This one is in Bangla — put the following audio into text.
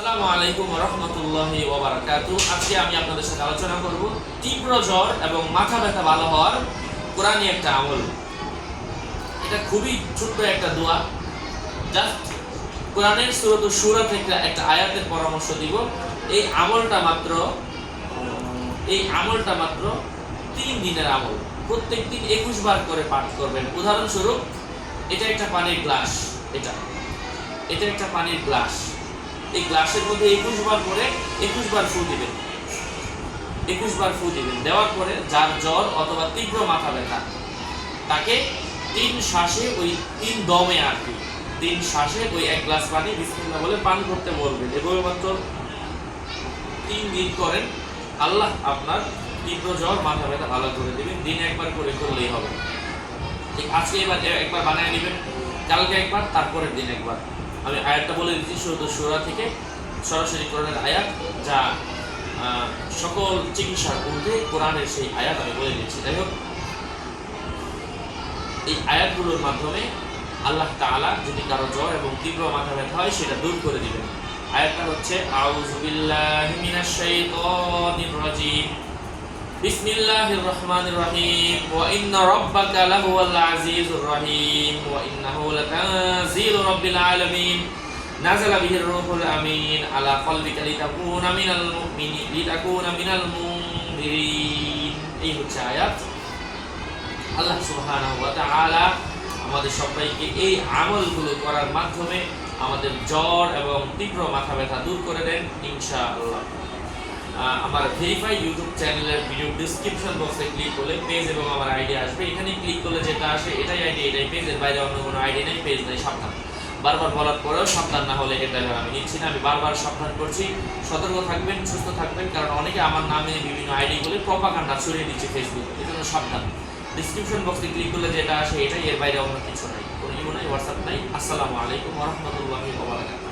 আসসালামু আলাইকুম আজকে আমি আপনাদের সাথে আলোচনা করব তীব্র জ্বর এবং মাথা ব্যথা ভালো হওয়ার কোরআনই একটা আমল। এটা খুবই ছোট্ট একটা দোয়া। জাস্ট কোরআনের সুরত সুরা থেকে একটা আয়াতের পরামর্শ দিব। এই আমলটা মাত্র, এই আমলটা মাত্র তিন দিনের আমল। প্রত্যেক দিন একুশ বার করে পাঠ করবেন। উদাহরণস্বরূপ, এটা একটা পানির গ্লাস, এটা। এটা একটা পানির গ্লাস। এই গ্লাসের মধ্যে একুশ বার করে একুশ বার ফু দিবেন। একুশ বার ফু দিবেন। দেওয়ার পরে যার জ্বর অথবা তীব্র মাথা ব্যথা, তাকে তিন শ্বাসে ওই তিন দমে আর কি, তিন শ্বাসে ওই এক গ্লাস পানি বিসমিল্লাহ বলে পান করতে বলবেন। এভাবে মাত্র তিন দিন করেন। আল্লাহ আপনার তীব্র জ্বর, মাথা ব্যথা ভালো করে দেবেন। দিনে একবার করে করলেই হবে। ঠিক আজকে এবার একবার বানায় নেবেন। কালকে একবার, তারপরের দিন একবার। আমি আয়াতটা বলে দিচ্ছি শুধু সুরা থেকে সরাসরি কোরআনের আয়াত, যা সকল চিকিৎসার ঊর্ধ্বে কোরআনের সেই আয়াত আমি বলে দিচ্ছি। যাই হোক, এই আয়াতগুলোর মাধ্যমে আল্লাহ তাআলা যদি কারও জ্বর এবং তীব্র মাথা ব্যথা হয়, সেটা দূর করে দিবেন। আয়াতটা হচ্ছে, আউযু বিল্লাহি মিনাশ শাইতানির রহমানির রহিম। ওয়া ইন্না রাব্বাকা লাহুয়াল আজিজুর রহিম। ওয়া ইন্নাহু লাতানজিলু রাব্বিল আলামিন। নাযালা বিহির রূহুল আমিন আলা কলবিকা লিতাকুনা মিনাল মুমিনিন লিতাকুনা মিনাল মুনদিরিন। এই হচ্ছে আয়াত। আল্লাহ সুবহানাহু ওয়া তাআলা আমাদের সবাইকে এই আমলগুলো করার মাধ্যমে আমাদের জ্বর এবং তীব্র মাথা ব্যথা দূর করে দেন, ইনশাআল্লাহ। আমার ভেরিফাই ইউটিউব চ্যানেলের ভিডিও ডিসক্রিপশন বক্সে ক্লিক করলে পেজ এবং আমার আইডি আসবে। এখানে ক্লিক করলে যেটা আসে, এটাই আইডি এটাই পেজের বাইরে অন্য কোনো আইডি নেই পেজ নেই, সাবধান। বারবার বলার পরেও সাবধান না হলে এটা আমি নিচ্ছি না। আমি বারবার সাবধান করছি। সতর্ক থাকবেন, সুস্থ থাকবেন, কারণ অনেকে আমার নামে বিভিন্ন আইডিগুলি প্রপাকাণ্ডা ছড়িয়ে দিচ্ছে ফেসবুকে এই জন্য সাবধান। ডিসক্রিপশন বক্সে ক্লিক করলে যেটা আসে, এটাই, এর বাইরে অন্য কিছু নাই। কোনো ইমো নাই হোয়াটসঅ্যাপ নাই। আসসালামু আলাইকুম রহমতুল্লাহি